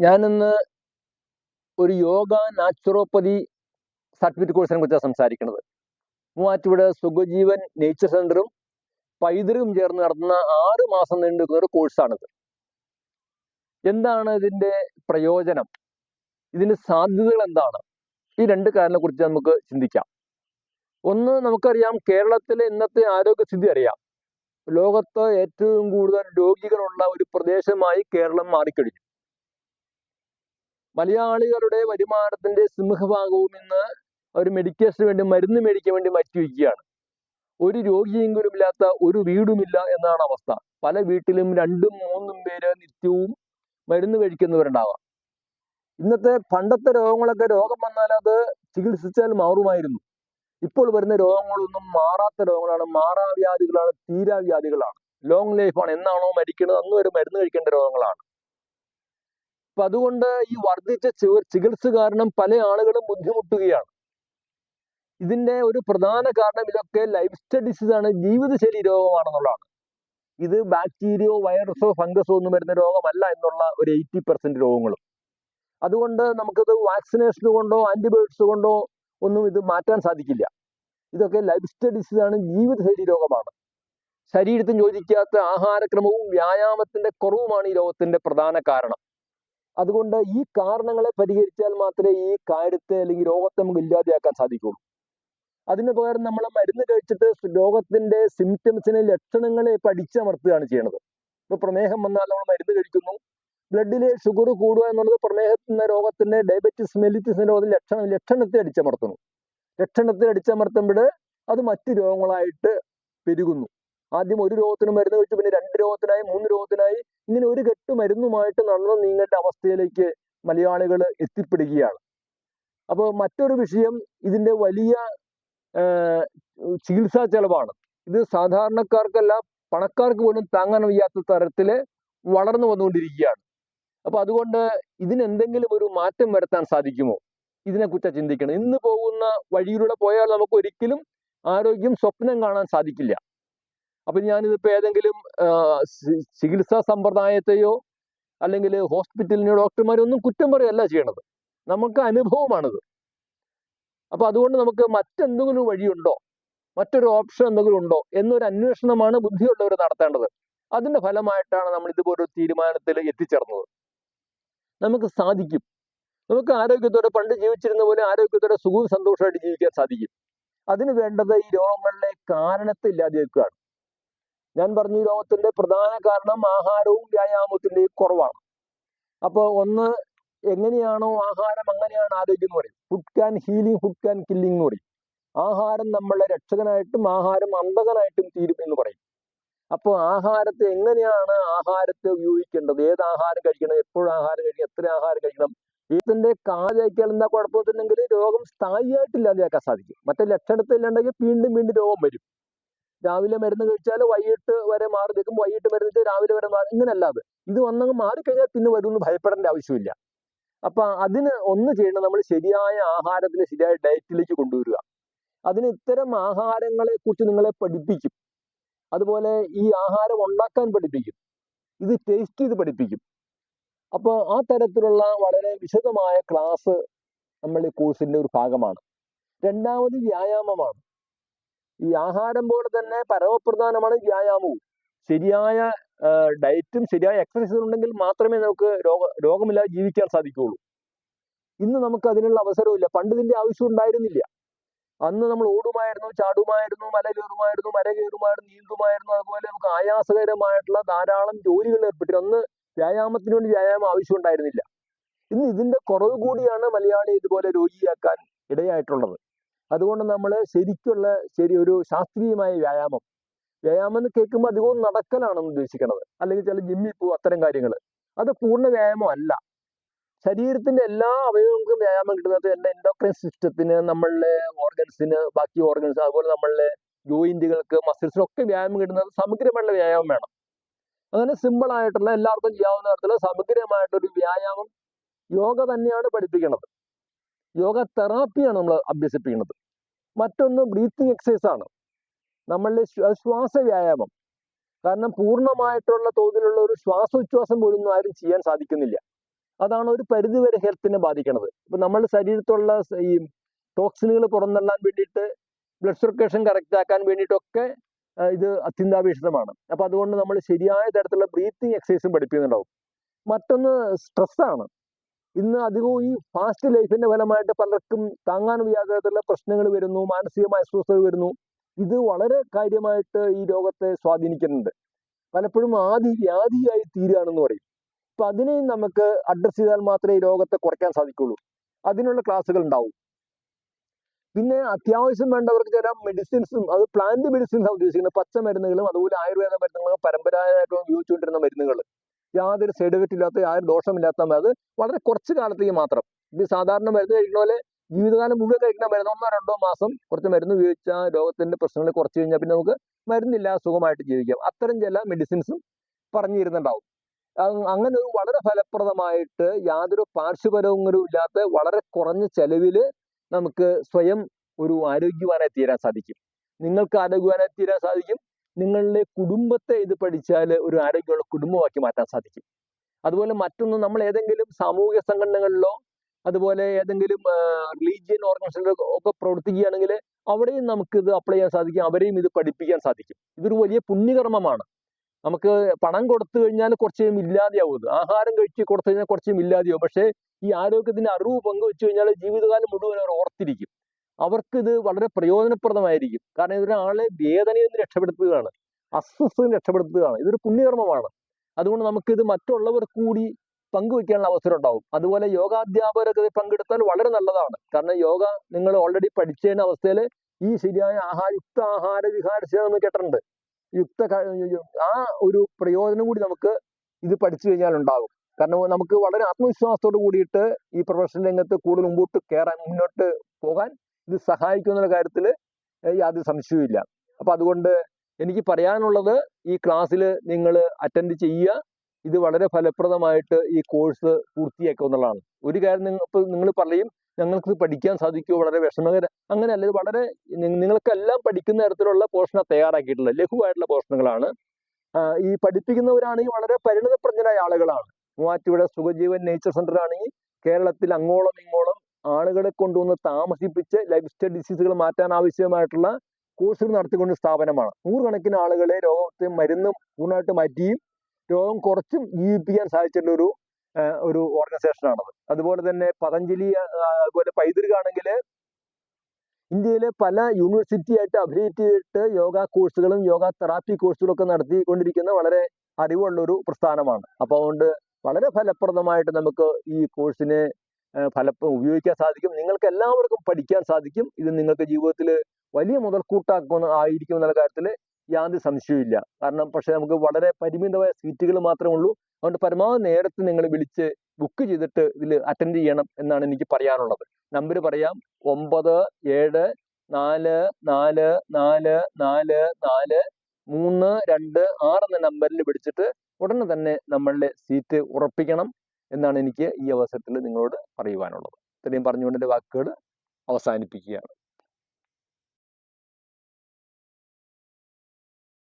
ഞാനിന്ന് ഒരു yoga naturopathy certificate കോഴ്സിനെ കുറിച്ചാണ് സംസാരിക്കുന്നത് മൂവാറ്റുപുഴ സുഖജീവൻ നേച്ചർ സെന്ററും പൈതൃകം ചേർന്ന് നടത്തുന്ന ആറ് മാസം നീണ്ടു ഒരു കോഴ്സാണിത്. എന്താണ് ഇതിന്റെ പ്രയോജനം? ഇതിന്റെ സാധ്യതകൾ എന്താണ്? ഈ രണ്ട് കാര്യങ്ങളെ കുറിച്ച് നമുക്ക് ചിന്തിക്കാം. ഒന്ന് നമുക്കറിയാം കേരളത്തിലെ ഇന്നത്തെ ആരോഗ്യസ്ഥിതി അറിയാം. ലോകത്ത് ഏറ്റവും കൂടുതൽ രോഗികളുള്ള ഒരു പ്രദേശമായി കേരളം മാറിക്കഴിഞ്ഞു. മലയാളികളുടെ വരുമാനത്തിന്റെ സിംഹഭാഗവും ഇന്ന് ഒരു മെഡിക്കേഷന് വേണ്ടി മരുന്ന് മേടിക്കാൻ വേണ്ടി മാറ്റിവെക്കുകയാണ് ഒരു രോഗിയെങ്കിലും ഇല്ലാത്ത ഒരു വീടുമില്ല എന്നാണ് അവസ്ഥ. പല വീട്ടിലും രണ്ടും മൂന്നും പേര് നിത്യവും മരുന്ന് കഴിക്കുന്നവരുണ്ടാവാം. ഇന്നത്തെ പണ്ടത്തെ രോഗങ്ങളൊക്കെ രോഗം വന്നാൽ അത് ചികിത്സിച്ചാൽ മാറുമായിരുന്നു. ഇപ്പോൾ വരുന്ന രോഗങ്ങളൊന്നും മാറാത്ത രോഗങ്ങളാണ്. മാറാവ്യാധികളാണ് തീരാവ്യാധികളാണ്. ലോങ് ലൈഫാണ് എന്നാണോ മരിക്കുന്നത് അന്ന് വരെ മരുന്ന് കഴിക്കേണ്ട രോഗങ്ങളാണ്. അപ്പൊ അതുകൊണ്ട് ഈ വർദ്ധിച്ച ചികിത്സ കാരണം പല ആളുകളും ബുദ്ധിമുട്ടുകയാണ്. ഇതിന്റെ ഒരു പ്രധാന കാരണം ഇതൊക്കെ ലൈഫ് സ്റ്റൈൽ ഡിസീസ് ആണ് ജീവിതശൈലി രോഗമാണെന്നുള്ളതാണ്. ഇത് ബാക്ടീരിയോ വൈറസോ ഫംഗസോ ഒന്നും വരുന്ന രോഗമല്ല എന്നുള്ള ഒരു എയ്റ്റി പെർസെന്റ് രോഗങ്ങളും. അതുകൊണ്ട് നമുക്കിത് വാക്സിനേഷൻ കൊണ്ടോ ആന്റിബയോട്ടിക്സ് കൊണ്ടോ ഒന്നും ഇത് മാറ്റാൻ സാധിക്കില്ല. ഇതൊക്കെ ലൈഫ് സ്റ്റൈൽ ഡിസീസ് ആണ് ജീവിതശൈലി രോഗമാണ്. ശരീരത്തിന് യോജിക്കാത്ത ആഹാരക്രമവും വ്യായാമത്തിന്റെ കുറവുമാണ് ഈ രോഗത്തിന്റെ പ്രധാന കാരണം. അതുകൊണ്ട് ഈ കാരണങ്ങളെ പരിഹരിച്ചാൽ മാത്രമേ ഈ കാര്യത്തെ അല്ലെങ്കിൽ രോഗത്തെ നമുക്ക് ഇല്ലാതെയാക്കാൻ സാധിക്കുള്ളൂ അതിന് പകരം നമ്മൾ മരുന്ന് കഴിച്ചിട്ട് രോഗത്തിന്റെ സിംറ്റംസിനെ ലക്ഷണങ്ങളെ പഠിച്ചമർത്തുകയാണ് ചെയ്യുന്നത് ഇപ്പൊ പ്രമേഹം വന്നാൽ നമ്മൾ മരുന്ന് കഴിക്കുന്നു. ബ്ലഡിലെ ഷുഗർ കൂടുക എന്നുള്ളത് പ്രമേഹത്തിന്റെ രോഗത്തിന്റെ ഡയബറ്റിസ് മെലിറ്റിസ് രോഗത്തിന്റെ ലക്ഷണം ലക്ഷണത്തെ അടിച്ചമർത്തുന്നു. ലക്ഷണത്തെ അടിച്ചമർത്തുമ്പോൾ അത് മറ്റു രോഗങ്ങളായിട്ട് പെരുകുന്നു. ആദ്യം ഒരു രോഗത്തിന് മരുന്ന് കഴിച്ചു പിന്നെ രണ്ട് രോഗത്തിനായി മൂന്ന് രോഗത്തിനായി ഇങ്ങനെ ഒരു കെട്ട് മരുന്നുമായിട്ട് നടന്നു നീങ്ങേണ്ട അവസ്ഥയിലേക്ക് മലയാളികൾ എത്തിപ്പെടുകയാണ്. അപ്പോൾ മറ്റൊരു വിഷയം ഇതിന്റെ വലിയ ചികിത്സാ ചെലവാണ്. ഇത് സാധാരണക്കാർക്കല്ല പണക്കാർക്ക് പോലും താങ്ങാൻ വയ്യാത്ത തരത്തിൽ വളർന്നു വന്നുകൊണ്ടിരിക്കുകയാണ്. അപ്പൊ അതുകൊണ്ട് ഇതിനെന്തെങ്കിലും ഒരു മാറ്റം വരുത്താൻ സാധിക്കുമോ? ഇതിനെക്കുറിച്ച് ചിന്തിക്കണം. ഇന്ന് പോകുന്ന വഴിയിലൂടെ പോയാൽ നമുക്ക് ഒരിക്കലും ആരോഗ്യം സ്വപ്നം കാണാൻ സാധിക്കില്ല. അപ്പൊ ഞാനിതിപ്പോ ഏതെങ്കിലും ചികിത്സാ സമ്പ്രദായത്തെയോ അല്ലെങ്കിൽ ഹോസ്പിറ്റലിനെയോ ഡോക്ടർമാരെയോ ഒന്നും കുറ്റം പറയല്ല ചെയ്യണത്. നമുക്ക് അനുഭവമാണിത്. അപ്പൊ അതുകൊണ്ട് നമുക്ക് മറ്റെന്തെങ്കിലും വഴിയുണ്ടോ? മറ്റൊരു ഓപ്ഷൻ എന്തെങ്കിലും ഉണ്ടോ? എന്നൊരു അന്വേഷണമാണ് ബുദ്ധിയുള്ളവർ നടത്തേണ്ടത്. അതിന്റെ ഫലമായിട്ടാണ് നമ്മൾ ഇതുപോലൊരു തീരുമാനത്തിൽ എത്തിച്ചേർന്നത്. നമുക്ക് സാധിക്കും. നമുക്ക് ആരോഗ്യത്തോടെ പണ്ട് ജീവിച്ചിരുന്ന പോലെ ആരോഗ്യത്തോടെ സുഖവും സന്തോഷമായിട്ട് ജീവിക്കാൻ സാധിക്കും. അതിന് വേണ്ടത് ഈ രോഗങ്ങളുടെ കാരണത്തെ ഇല്ലാതെയാക്കുകയാണ്. ഞാൻ പറഞ്ഞു രോഗത്തിന്റെ പ്രധാന കാരണം ആഹാരവും വ്യായാമത്തിന്റെയും കുറവാണ്. അപ്പോൾ ഒന്ന് എങ്ങനെയാണോ ആഹാരം അങ്ങനെയാണ് ആരോഗ്യം എന്ന് പറയും. Food can healing food can killing എന്ന് പറയും. ആഹാരം നമ്മളെ രക്ഷകനായിട്ടും ആഹാരം അന്തകനായിട്ടും തീരും എന്ന് പറയും. അപ്പോൾ ആഹാരത്തെ എങ്ങനെയാണ് ആഹാരത്തെ ഉപയോഗിക്കേണ്ടത്? ഏത് ആഹാരം കഴിക്കണം? എപ്പോഴും ആഹാരം കഴിക്കണം? എത്ര ആഹാരം കഴിക്കണം? ഇതിന്റെ കാതയ്ക്കാൽ എന്താ കുഴപ്പമെന്നുണ്ടെങ്കിൽ രോഗം സ്ഥായിയായിട്ട് ഇല്ലാതെയാക്കാൻ സാധിക്കും. മറ്റേ ലക്ഷണത്തെ ഇല്ലാണ്ടെങ്കിൽ വീണ്ടും വീണ്ടും രോഗം വരും. രാവിലെ മരുന്ന് കഴിച്ചാൽ വൈകിട്ട് വരെ മാറി നിൽക്കും. വൈകിട്ട് മരുന്ന് രാവിലെ വരെ മാറി ഇങ്ങനെയല്ലാതെ. ഇത് വന്നങ്ങ് മാറിക്കഴിഞ്ഞാൽ പിന്നെ വരുമെന്ന് ഭയപ്പെടേണ്ട ആവശ്യമില്ല. അപ്പൊ അതിന് ഒന്ന് ചെയ്യേണ്ടത് നമ്മൾ ശരിയായ ആഹാരത്തിൽ ശരിയായ ഡയറ്റിലേക്ക് കൊണ്ടുവരിക. അതിന് ഇത്തരം ആഹാരങ്ങളെ കുറിച്ച് നിങ്ങളെ പഠിപ്പിക്കും. അതുപോലെ ഈ ആഹാരം ഉണ്ടാക്കാൻ പഠിപ്പിക്കും. ഇത് ടേസ്റ്റ് ചെയ്ത് പഠിപ്പിക്കും. അപ്പോൾ ആ തരത്തിലുള്ള വളരെ വിശദമായ ക്ലാസ് നമ്മൾ ഈ കോഴ്സിന്റെ ഒരു ഭാഗമാണ്. രണ്ടാമത് വ്യായാമമാണ്. ഈ ആഹാരം പോലെ തന്നെ പരമപ്രധാനമാണ് വ്യായാമവും. ശരിയായ ഡയറ്റും ശരിയായ എക്സസൈസും ഉണ്ടെങ്കിൽ മാത്രമേ നമുക്ക് രോഗ രോഗമില്ലാതെ ജീവിക്കാൻ സാധിക്കുകയുള്ളൂ. ഇന്ന് നമുക്ക് അതിനുള്ള അവസരമില്ല പണ്ട് ഇതിന്റെ ആവശ്യം ഉണ്ടായിരുന്നില്ല. അന്ന് നമ്മൾ ഓടുമായിരുന്നു ചാടുമായിരുന്നു മല കയറുമായിരുന്നു മര കയറുമായിരുന്നു നീന്തുമായിരുന്നു. അതുപോലെ നമുക്ക് ആയാസകരമായിട്ടുള്ള ധാരാളം ജോലികൾ ഏർപ്പെട്ടു അന്ന് വ്യായാമത്തിന് വേണ്ടി വ്യായാമം ആവശ്യം ഉണ്ടായിരുന്നില്ല. ഇന്ന് ഇതിന്റെ കുറവ് കൂടിയാണ് മലയാളി ഇതുപോലെ രോഗിയാക്കാൻ ഇടയായിട്ടുള്ളത്. അതുകൊണ്ട് നമ്മൾ ശരിക്കുള്ള ശരി ഒരു ശാസ്ത്രീയമായ വ്യായാമം. വ്യായാമം എന്ന് കേൾക്കുമ്പോൾ അധികവും നടക്കലാണ് ഉദ്ദേശിക്കുന്നത് അല്ലെങ്കിൽ ചില ജിമ്മിൽ പോകും അത്തരം കാര്യങ്ങൾ അത് പൂർണ വ്യായാമം അല്ല. ശരീരത്തിന്റെ എല്ലാ അവയവങ്ങൾക്കും വ്യായാമം കിട്ടുന്നത് എന്റെ എൻഡോക്രൈൻ സിസ്റ്റത്തിന് നമ്മളുടെ ഓർഗൻസിന് ബാക്കി ഓർഗൻസ് അതുപോലെ നമ്മളുടെ ജോയിന്റുകൾക്ക് മസിൽസിനൊക്കെ വ്യായാമം കിട്ടുന്നത് സമഗ്രമായിട്ടുള്ള വ്യായാമം വേണം. അങ്ങനെ സിമ്പിൾ ആയിട്ടുള്ള എല്ലാവർക്കും ചെയ്യാവുന്ന തരത്തിലുള്ള സമഗ്രമായിട്ടൊരു വ്യായാമം യോഗ തന്നെയാണ് പഠിപ്പിക്കുന്നത് യോഗ തെറാപ്പിയാണ് നമ്മൾ അഭ്യസിപ്പിക്കുന്നത് മറ്റൊന്ന് ബ്രീത്തിങ് എക്സസൈസ് ആണ്. നമ്മളുടെ ശ്വ- ശ്വാസ വ്യായാമം. കാരണം പൂർണമായിട്ടുള്ള തോതിലുള്ള ഒരു ശ്വാസോച്ഛ്വാസം പോലും ആരും ചെയ്യാൻ സാധിക്കുന്നില്ല. അതാണ് ഒരു പരിധിവരെ ഹെൽത്തിനെ ബാധിക്കുന്നത് ഇപ്പൊ നമ്മുടെ ശരീരത്തുള്ള ഈ ടോക്സിനുകൾ പുറന്തള്ളാൻ വേണ്ടിയിട്ട് ബ്ലഡ് സർക്കുലേഷൻ കറക്റ്റ് ആക്കാൻ വേണ്ടിയിട്ടൊക്കെ ഇത് അത്യന്താപേക്ഷിതമാണ്. അപ്പൊ അതുകൊണ്ട് നമ്മൾ ശരിയായ തരത്തിലുള്ള ബ്രീത്തിങ് എക്സസൈസും പഠിപ്പിക്കുന്നുണ്ടാവും. മറ്റൊന്ന് സ്ട്രെസ്സാണ്. ഇന്ന് അധികവും ഈ ഫാസ്റ്റ് ലൈഫിന്റെ ഫലമായിട്ട് പലർക്കും താങ്ങാൻ വയ്യാത്ത തരത്തിലുള്ള പ്രശ്നങ്ങൾ വരുന്നു മാനസികമായ അസ്വസ്ഥത വരുന്നു. ഇത് വളരെ കാര്യമായിട്ട് ഈ രോഗത്തെ സ്വാധീനിക്കുന്നുണ്ട്. പലപ്പോഴും ആദി വ്യാധിയായി തീരുകയാണെന്ന് പറയും. അപ്പൊ അതിനെയും നമുക്ക് അഡ്രസ് ചെയ്താൽ മാത്രമേ ഈ രോഗത്തെ കുറയ്ക്കാൻ സാധിക്കുള്ളൂ. അതിനുള്ള ക്ലാസ്സുകൾ ഉണ്ടാവും. പിന്നെ അത്യാവശ്യം വേണ്ടവർക്ക് ചില മെഡിസിൻസും അത് പ്ലാന്റ് മെഡിസിൻസ് ഉദ്ദേശിക്കുന്നത്. പച്ച മരുന്നുകളും അതുപോലെ ആയുർവേദ മരുന്നുകളും പരമ്പരാഗതമായിട്ട് ഉപയോഗിച്ചുകൊണ്ടിരുന്ന മരുന്നുകൾ. യാതൊരു സൈഡ് എഫക്റ്റ് ഇല്ലാത്ത യാതൊരു ദോഷമില്ലാത്ത അത് വളരെ കുറച്ച് കാലത്തേക്ക് മാത്രം. ഇത് സാധാരണ മരുന്ന് കഴിക്കുന്ന പോലെ ജീവിതകാലം മുഴുവൻ കഴിക്കുന്ന മരുന്ന് ഒന്നോ രണ്ടോ മാസം കുറച്ച് മരുന്ന് ഉപയോഗിച്ചാൽ രോഗത്തിന്റെ പ്രശ്നങ്ങൾ കുറച്ച് കഴിഞ്ഞാൽ പിന്നെ നമുക്ക് മരുന്നില്ല സുഖമായിട്ട് ജീവിക്കാം. അത്തരം ചില മെഡിസിൻസും പറഞ്ഞു തരുന്നുണ്ടാവും അങ്ങനെ ഒരു വളരെ ഫലപ്രദമായിട്ട് യാതൊരു പാർശ്വഫലങ്ങളും ഇല്ലാത്ത വളരെ കുറഞ്ഞ ചെലവിൽ നമുക്ക് സ്വയം ഒരു ആരോഗ്യവാനായി തീരാൻ സാധിക്കും. നിങ്ങൾക്ക് ആരോഗ്യവാനായി തീരാൻ സാധിക്കും. നിങ്ങളുടെ കുടുംബത്തെ ഇത് പഠിച്ചാൽ ഒരു ആരോഗ്യമുള്ള കുടുംബമാക്കി മാറ്റാൻ സാധിക്കും. അതുപോലെ മറ്റൊന്ന് നമ്മൾ ഏതെങ്കിലും സാമൂഹിക സംഘടനകളിലോ അതുപോലെ ഏതെങ്കിലും റിലീജിയൻ ഓർഗനൈസേഷനിലോ ഒക്കെ പ്രവർത്തിക്കുകയാണെങ്കിൽ അവിടെയും നമുക്ക് ഇത് അപ്ലൈ ചെയ്യാൻ സാധിക്കും. അവരെയും ഇത് പഠിപ്പിക്കാൻ സാധിക്കും. ഇതൊരു വലിയ പുണ്യകർമ്മമാണ്. നമുക്ക് പണം കൊടുത്തു കഴിഞ്ഞാൽ കുറച്ചും ഇല്ലാതെയാവും ആഹാരം കഴിച്ച് കൊടുത്തു കഴിഞ്ഞാൽ കുറച്ചും ഇല്ലാതെയാവും. പക്ഷേ ഈ ആരോഗ്യത്തിന്റെ അറിവ് പങ്കുവെച്ചു കഴിഞ്ഞാൽ ജീവിതകാലം മുഴുവൻ അവർ ഓർത്തിരിക്കും. അവർക്ക് ഇത് വളരെ പ്രയോജനപ്രദമായിരിക്കും. കാരണം ഇതൊരാളെ വേദനയിൽ നിന്ന് രക്ഷപ്പെടുത്തുകയാണ്. അസ്വസ്ഥതയിൽ നിന്ന് രക്ഷപ്പെടുത്തുകയാണ്. ഇതൊരു പുണ്യകർമ്മമാണ്. അതുകൊണ്ട് നമുക്കിത് മറ്റുള്ളവർ കൂടി പങ്കുവെക്കാനുള്ള അവസരം ഉണ്ടാവും. അതുപോലെ ഇത് പങ്കെടുത്താൽ വളരെ നല്ലതാണ്. കാരണം യോഗ നിങ്ങൾ ഓൾറെഡി പഠിച്ചതിന് അവസ്ഥയിൽ ഈ ശരിയായ ആഹാര യുക്ത ആഹാര വിഹാരശീലം കേട്ടിട്ടുണ്ട്. യുക്ത ആ ഒരു പ്രയോജനം കൂടി നമുക്ക് ഇത് പഠിച്ചു കഴിഞ്ഞാൽ ഉണ്ടാകും. കാരണം നമുക്ക് വളരെ ആത്മവിശ്വാസത്തോട് കൂടിയിട്ട് ഈ പ്രൊഫഷണൽ രംഗത്ത് കൂടുതൽ മുമ്പോട്ട് കയറാൻ മുന്നോട്ട് പോകാൻ ഇത് സഹായിക്കും എന്നുള്ള കാര്യത്തിൽ യാതൊരു സംശയവുമില്ല അപ്പൊ അതുകൊണ്ട് എനിക്ക് പറയാനുള്ളത് ഈ ക്ലാസ്സിൽ നിങ്ങൾ അറ്റൻഡ് ചെയ്യുക. ഇത് വളരെ ഫലപ്രദമായിട്ട് ഈ കോഴ്സ് പൂർത്തിയാക്കുക എന്നുള്ളതാണ്. ഒരു കാര്യം നിങ്ങൾ നിങ്ങൾ പറയും ഞങ്ങൾക്ക് പഠിക്കാൻ സാധിക്കുമോ? വളരെ വിഷമകര അങ്ങനെയല്ല ഇത് വളരെ നിങ്ങൾക്കെല്ലാം പഠിക്കുന്ന തരത്തിലുള്ള പോഷണം തയ്യാറാക്കിയിട്ടുള്ള ലഘുവായിട്ടുള്ള പോർഷനുകളാണ്. ഈ പഠിപ്പിക്കുന്നവരാണെങ്കിൽ വളരെ പരിണിതപ്രജ്ഞരായ ആളുകളാണ്. മൂവാറ്റുപുഴ സുഖജീവൻ നേച്ചർ സെന്റർ ആണെങ്കിൽ കേരളത്തിൽ അങ്ങോളം ഇങ്ങോളം ആളുകളെ കൊണ്ടുവന്ന് താമസിപ്പിച്ച് ലൈഫ് സ്റ്റൈൽ ഡിസീസുകൾ മാറ്റാൻ ആവശ്യമായിട്ടുള്ള കോഴ്സുകൾ നടത്തിക്കൊണ്ട് സ്ഥാപനമാണ്. നൂറുകണക്കിന് ആളുകളെ രോഗത്തെ മരുന്ന് പൂർണമായിട്ട് മാറ്റിയും രോഗം കുറച്ചും ജീവിപ്പിക്കാൻ സാധിച്ചിട്ടുള്ള ഒരു ഒരു ഓർഗനൈസേഷനാണത് അതുപോലെ തന്നെ പതഞ്ജലി അതുപോലെ പൈതൃകാണെങ്കിൽ ഇന്ത്യയിലെ പല യൂണിവേഴ്സിറ്റി ആയിട്ട് അഫിലിയേറ്റ് ചെയ്തിട്ട് യോഗ കോഴ്സുകളും യോഗ തെറാപ്പി കോഴ്സുകളും ഒക്കെ നടത്തിക്കൊണ്ടിരിക്കുന്ന വളരെ അറിവുള്ള ഒരു പ്രസ്ഥാനമാണ്. അപ്പോൾ അതുകൊണ്ട് വളരെ ഫലപ്രദമായിട്ട് നമുക്ക് ഈ കോഴ്സിനെ ഫല ഉപയോഗിക്കാൻ സാധിക്കും. നിങ്ങൾക്ക് എല്ലാവർക്കും പഠിക്കാൻ സാധിക്കും. ഇത് നിങ്ങൾക്ക് ജീവിതത്തിൽ വലിയ മുതൽക്കൂട്ടാക്കുന്ന ആയിരിക്കും എന്നുള്ള കാര്യത്തിൽ യാതൊരു സംശയവുമില്ല. കാരണം പക്ഷെ നമുക്ക് വളരെ പരിമിതമായ സീറ്റുകൾ മാത്രമേ ഉള്ളൂ. അതുകൊണ്ട് പരമാവധി നേരത്തെ നിങ്ങൾ വിളിച്ച് ബുക്ക് ചെയ്തിട്ട് ഇതിൽ അറ്റൻഡ് ചെയ്യണം എന്നാണ് എനിക്ക് പറയാനുള്ളത്. നമ്പർ പറയാം. ഒമ്പത് ഏഴ് നാല് നാല് നാല് നാല് നാല് മൂന്ന് രണ്ട് ആറ് എന്ന നമ്പറിൽ വിളിച്ചിട്ട് ഉടനെ തന്നെ നമ്മളുടെ സീറ്റ് ഉറപ്പിക്കണം. എന്നാണ് എനിക്ക് ഈ അവസരത്തിൽ നിങ്ങളോട് പറയുവാനുള്ളത്. ഇത്രയും പറഞ്ഞുകൊണ്ട് എന്റെ വാക്കുകൾ അവസാനിപ്പിക്കുകയാണ്.